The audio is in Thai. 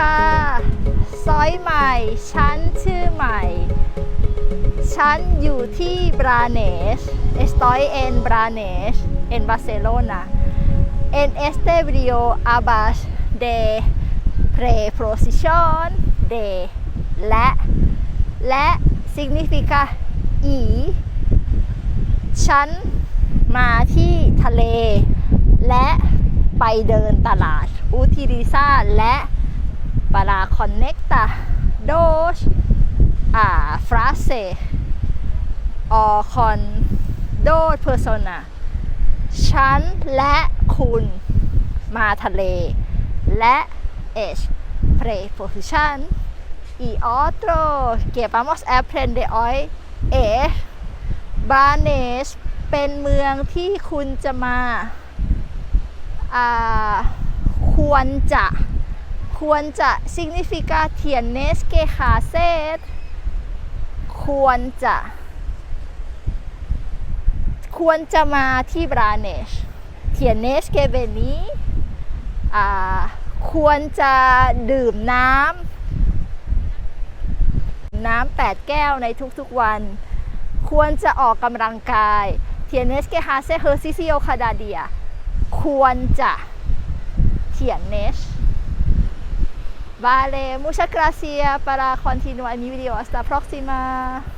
ค่ะซอยใหม่ชั้นชื่อใหม่ ชั้นอยู่ที่บราเนชเอสตอยเอ็นบราเนชเอ็นบาร์เซโลนาเอ็นเอสเตบริโออาบาชเดเพรโพรซิชันเดและ และ s ิ g n i f i c a อีฉัน มาที่ทะเล และไปเดินตลาดอูทิริซาและาลาคอนเน็กตาโดชอ่า ฟราเซ ออ คอนโดเพอร์โซนาฉัน และคุณมาทะเล และ เอชเพลฟ์โพซชันอี ออโตรเกียบามอสแอปเพนเดออยเอชบาเนสเป็นเมืองที่คุณจะมา อ่า ควรจะควรจะ significa tienes que hacer ควรจะ ควรจะมาที่บราเนช tienes que venir ควรจะดื่มน้ำน้ำแปดแก้ว ในทุก ๆ วัน ควรจะออกกำลังกาย tienes que hacer ejercicio cada día ควรจะ tienes Vale, muchas gracias para continuar mi video. Hasta la próxima.